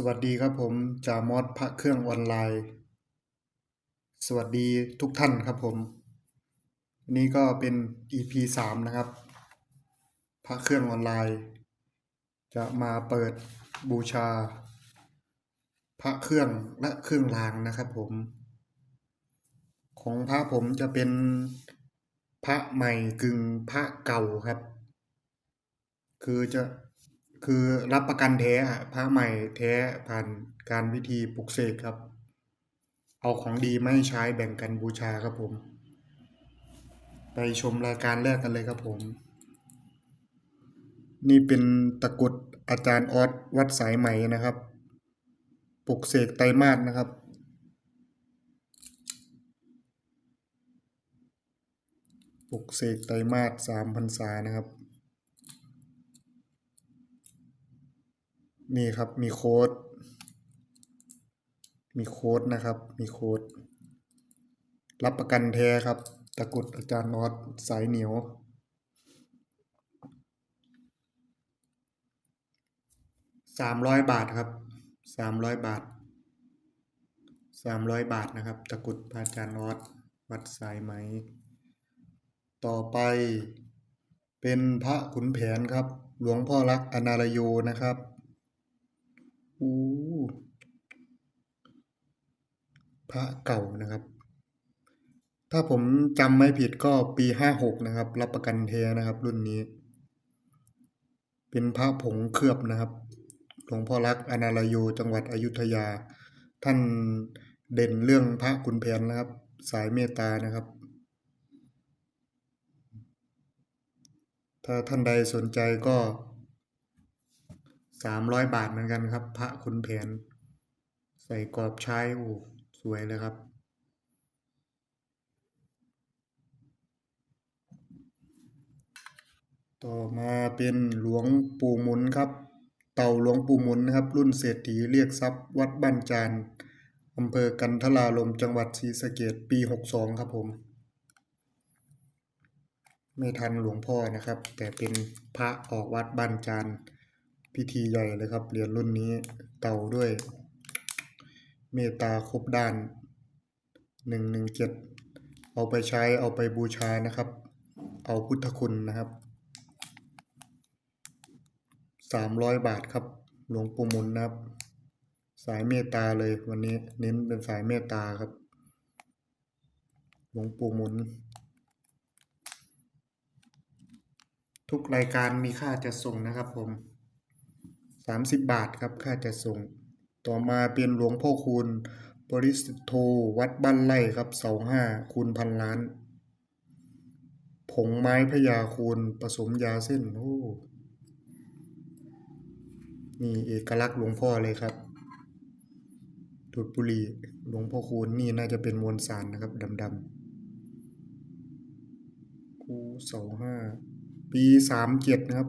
สวัสดีครับผมจามอดพระเครื่องออนไลน์ สวัสดีทุกท่านครับผมอันนี้ก็เป็น EP สามนะครับ พระเครื่องออนไลน์ จะมาเปิดบูชา พระเครื่องและเครื่องรางนะครับผม ของพระผมจะเป็นพระใหม่กึ่งพระเก่าครับ คือจะ คือรับประกันแท้อะพระใหม่แท้ผ่านการวิธีปลุกเสกครับ เอาของดีไมาใช้แบ่งกันบูชาครับผม ไปชมรายการแรกกันเลยครับผม นี่เป็นตะกุดอาจารย์ออสวัดสายไหม่นะครับ ปลุกเสกไตรมาสนะครับปลุกเสกไตรมาสสามพรรษานะครับ มีครับมีโค้ด มีโค้ดนะครับ มีโค้ด รับประกันแท้ครับ ตะกรุดอาจารย์นอตสายเหนียว สามร้อยบาทครับสามร้อยบาทสามร้อยบาทนะครับ ตะกรุดอาจารย์นอตวัดสายไหม ต่อไปเป็นพระขุนแผนครับ หลวงพ่อรักอนาลโยนะครับ อู้พระเก่านะครับ ถ้าผมจำไม่ผิดก็ปีห้าหกนะครับ รับประกันเทนะครับ รุ่นนี้ เป็นพระผงเคลือบนะครับ หลวงพ่อรักอนาลโยจังหวัดอยุธยา ท่านเด่นเรื่องพระขุนแผนนะครับ สายเมตตานะครับ ถ้าท่านใดสนใจก็ สามร้อยบาทเหมือนกันครับ พระขุนแผน ใส่กรอบใช้โอ้สวยเลยครับ ต่อมาเป็นหลวงปู่หมุนครับ เต่าหลวงปู่หมุนนะครับ รุ่นเศรษฐีเรียกทรัพย์ วัดบ้านจานอำเภอกันทลาลมจังหวัดศรีสะเกดปีหกสองครับผม ไม่ทันหลวงพ่อนะครับ แต่เป็นพระออกวัดบ้านจาน พิธีใหญ่เลยครับ เหรียญรุ่นนี้เต่าด้วย เมตตาครบด้านหนึ่งหนึ่งเจ็ดเอาไปใช้เอาไปบูชานะครับ เอาพุทธคุณนะครับสามร้อยบาทครับ หลวงปู่มุนนะครับ สายเมตตาเลยวันนี้เน้นเป็นสายเมตตาครับ หลวงปู่มุนทุกรายการมีค่าจัดส่งนะครับผม สามสิบบาทครับค่าจัดส่ง ต่อมาเป็นหลวงพ่อคูณบริสุทธโธวัดบ้านไร่ครับเสาห้าคูณพันล้าน ผงไม้พญาคูณผสมยาเส้นโอ้นี่เอกลักษณ์หลวงพ่อเลยครับดูดบุหรี่หลวงพ่อคูณนี่น่าจะเป็นมวลสารนะครับดำๆคูเสาห้าปีสามเจ็ดนะครับ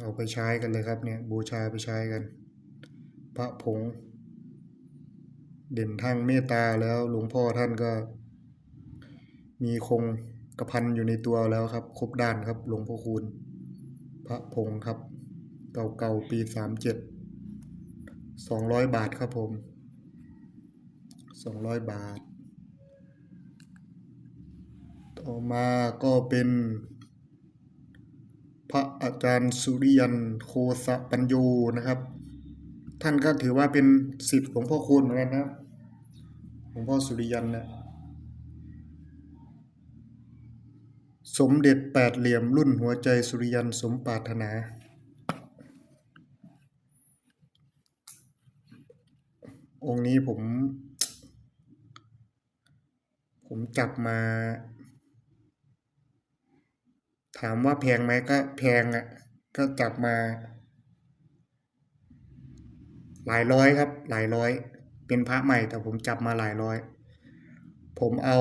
เอาไปใช้กันเลยครับเนี่ยบูชาไปใช้กัน พระผง เด่นทางเมตตาแล้วหลวงพ่อท่านก็ มีคงกระพันอยู่ในตัวแล้วครับ ครบด้านครับ หลวงพ่อคูณ พระผงครับ เก่าๆปีสามเจ็ดสองร้อยบาทครับผมสองร้อยบาท ต่อมาก็เป็น พระอาจารย์สุริยันโคสะปัญโยนะครับ ท่านก็ถือว่าเป็นศิษย์หลวงพ่อคูณเหมือนกันนะครับหลวงพ่อสุริยันนะสมเด็จแปดเหลี่ยมรุ่นหัวใจสุริยันสมปรารถนา องค์นี้ผม ผมจับมา ถามว่าแพงไหมก็แพงอะ่ะ ก็จับมา หลายร้อยครับ หลายร้อย เป็นพระใหม่แต่ผมจับมาหลายร้อย ผมเอา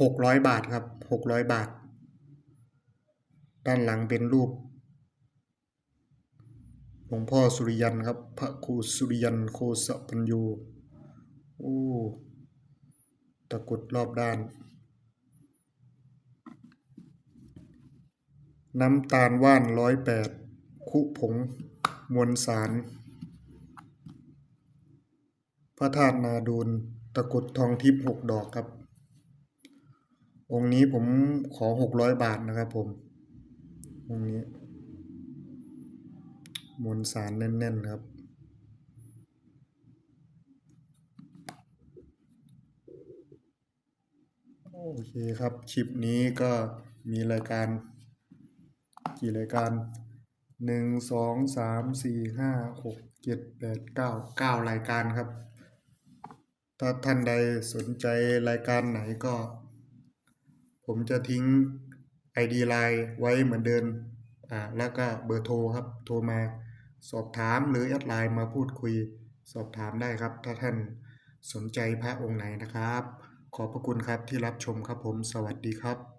หกร้อยบาทครับหกร้อยบาท ด้านหลังเป็นรูปหลวงพ่อสุริยันครับ พระครูสุริยันโคสปัญโยโอ้ตะกุดรอบด้าน น้ำตาลว่านร้อยแปดคุผง มวลสาร พระธาตุนาดูลตะกรุดทองทิพย์หกดอกครับ องค์นี้ผมขอหกร้อยบาทนะครับผม องค์นี้ มวลสารแน่น ๆ ครับโอเคครับ คลิปนี้ก็มีรายการ กี่รายการหนึ่งสองสามสี่ห้าหกเจ็ดแปดเก้าเก้ารายการครับ ถ้าท่านใดสนใจรายการไหนก็ ผมจะทิ้ง ID ไลน์ไว้เหมือนเดิมอ่าแล้วก็เบอร์โทรครับ โทรมาสอบถามหรือแอดไลน์มาพูดคุยสอบถามได้ครับ ถ้าท่านสนใจพระองค์ไหนนะครับ ขอบพระคุณครับที่รับชมครับผมสวัสดีครับ